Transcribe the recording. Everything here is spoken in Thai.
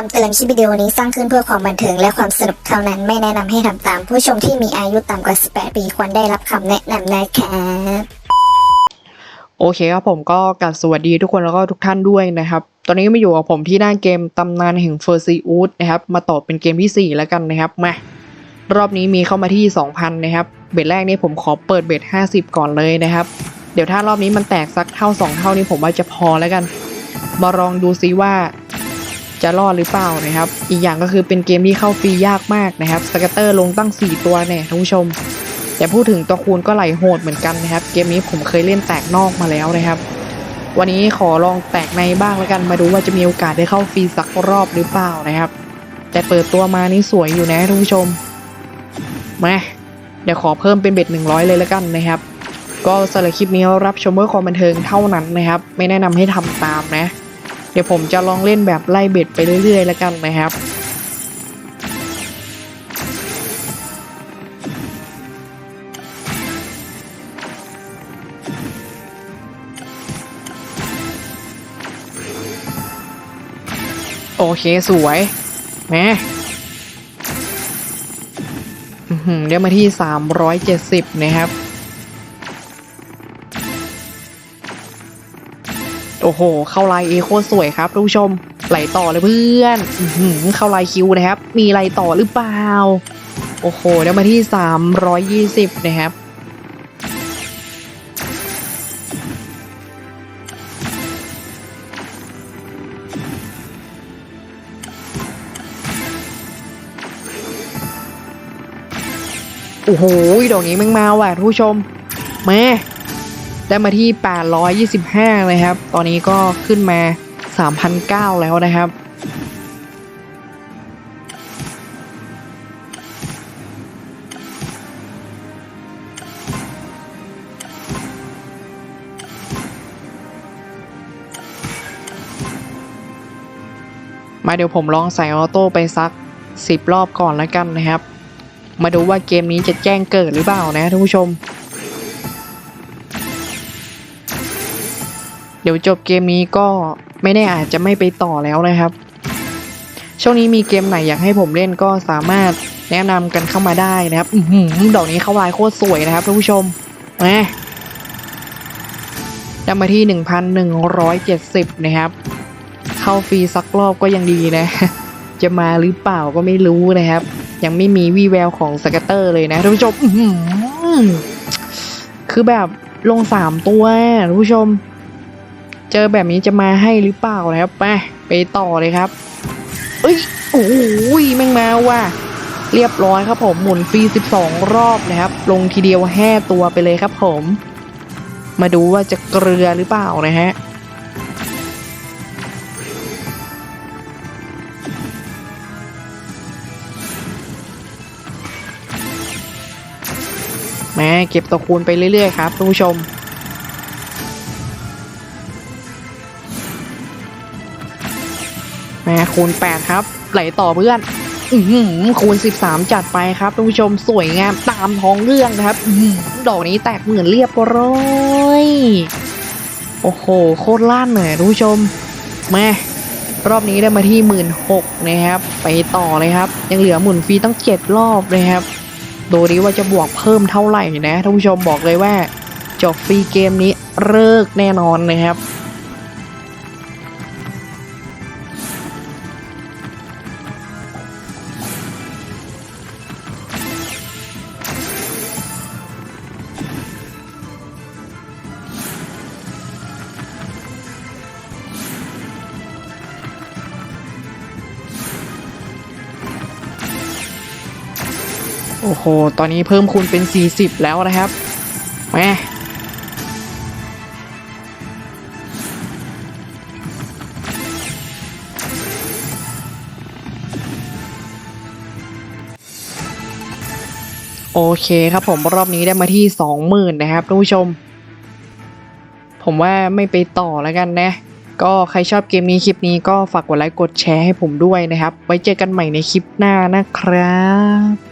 คำเตือนคลิปวิดีโอนี้สร้างขึ้นเพื่อความบันเทิงและความสนุกเท่านั้นไม่แนะนำให้ทำตาม ผู้ชมที่มีอายุต่ำกว่า 18 ปีควรได้รับคำแนะนำนะครับโอเคครับผมก็กลับสวัสดีทุกคนแล้วก็ทุกท่านด้วยนะครับ ตอนนี้มาอยู่กับผมที่หน้าเกมตำนานแห่งเฟอร์ซีอูดนะครับ มาต่อเป็นเกมทีสี่ 4 แล้วกันนะครับมารอบนี้มีเข้ามาที่ 2,000 นะครับ เบ็ดแรกนี่ผมขอเปิดเบ็ด50 ก่อนเลยนะครับ เดี๋ยวถ้ารอบนี้มันแตกสักเท่า 2 เท่านี้ผมว่าจะพอแล้วกัน มาลองดูซิว่า จะรอดหรือเปล่านะครับ อีกอย่างก็คือเป็นเกมที่เข้าฟรียากมากนะครับสเกตเตอร์ลงตั้ง 4 ตัวเนี่ยท่านผู้ชมแต่พูดถึงตัวคูณก็ไหลโหดเหมือนกันนะครับ เกมนี้ผมเคยเล่นแตกนอกมาแล้วนะครับ วันนี้ขอลองแตกในบ้างแล้วกันมาดูว่าจะมีโอกาสได้เข้าฟรีสักรอบหรือเปล่านะครับ แต่เปิดตัวมานี่สวยอยู่นะท่านผู้ชมมาเดี๋ยวขอเพิ่มเป็นเบ็ด100 เลยแล้วกันนะครับก็สำหรับคลิปนี้รับชมเพื่อความบันเทิงเท่านั้นนะครับ ไม่แนะนำให้ทำตามนะ ดี๋ยวผมจะลองเล่นแบบไล่เบ็ดไปเรื่อยๆแล้วกันนะครับโอเคสวยแมอื้อหือได้มาที่ 370 นะครับ โอ้โห เข้าลายเอโคสวยครับทุกผู้ชม ไหลต่อเลยเพื่อนอื้อหือเข้าลายคิวนะครับ มีไหลต่อหรือเปล่า โอ้โหได้มาที่ 320 นะครับโอ้โหดอกนี้แม่งมาว่ะทุกผู้ชมแม่ ได้มาที่ 825 เลยครับ ตอนนี้ก็ขึ้นมา 3,009 แล้วนะครับ มาเดี๋ยวผมลองใส่ออโต้ไปสัก 10 รอบก่อนแล้วกันนะครับ มาดูว่าเกมนี้จะแจ้งเกิดหรือเปล่านะท่านผู้ชม ดี๋ยวจบเกมนี้ก็ไม่แน่อาจจะไม่ไปต่อแล้วนะครับ ช่วงนี้มีเกมไหนอยากให้ผมเล่นก็สามารถแนะนำกันเข้ามาได้นะครับอือหือดอกนี้เข้าลายโคตรสวยนะครับท่านผู้ชมนะได้มาที่ 1,170 นะครับ เข้าฟรีสักรอบก็ยังดีนะ จะมาหรือเปล่าก็ไม่รู้นะครับ ยังไม่มีวี่แววของสเกตเตอร์เลยนะท่านผู้ชมคือแบบลงสามตัวท่านผู้ชม เจอแบบนี้จะมาให้หรือเปล่านะครับไปไปต่อเลยครับ เอ้ยโอ้ยแม่งมาว่ะเรียบร้อยครับผมหมุนฟรี 12 รอบนะครับ ลงทีเดียวแห่ตัวไปเลยครับผม มาดูว่าจะเกลือหรือเปล่านะฮะแม่เก็บตัวคูณไปเรื่อยๆครับท่านผู้ชม แม่คูณ 8 ครับ ไหลต่อเพื่อนอืคูณ 13 จัดไปครับท่านผู้ชมสวยงามตามท้องเรื่องนะครับอดอกนี้แตกเหมือนเรียบร้อยโอ้โห โคตรล้านเลยท่านผู้ชมแม่รอบนี้ได้มาที่หมื่นหกนะครับ ไปต่อเลยครับ ยังเหลือหมุนฟรีตั้งเจ็ดรอบนะครับดูดิว่าจะบวกเพิ่มเท่าไหร่นะท่านผู้ชมบอกเลยว่าจบฟรีเกมนี้เลิกแน่นอนนะครับ โอ้โห ตอนนี้เพิ่มคูณเป็น 40 แล้วนะครับแหมโอเคครับผมรอบนี้ได้มาที่20,000นะครับท่านผู้ชม ผมว่าไม่ไปต่อแล้วกันนะ ก็ใครชอบเกมนี้คลิปนี้ก็ฝากกดไลค์กดแชร์ให้ผมด้วยนะครับ ไว้เจอกันใหม่ในคลิปหน้านะครับ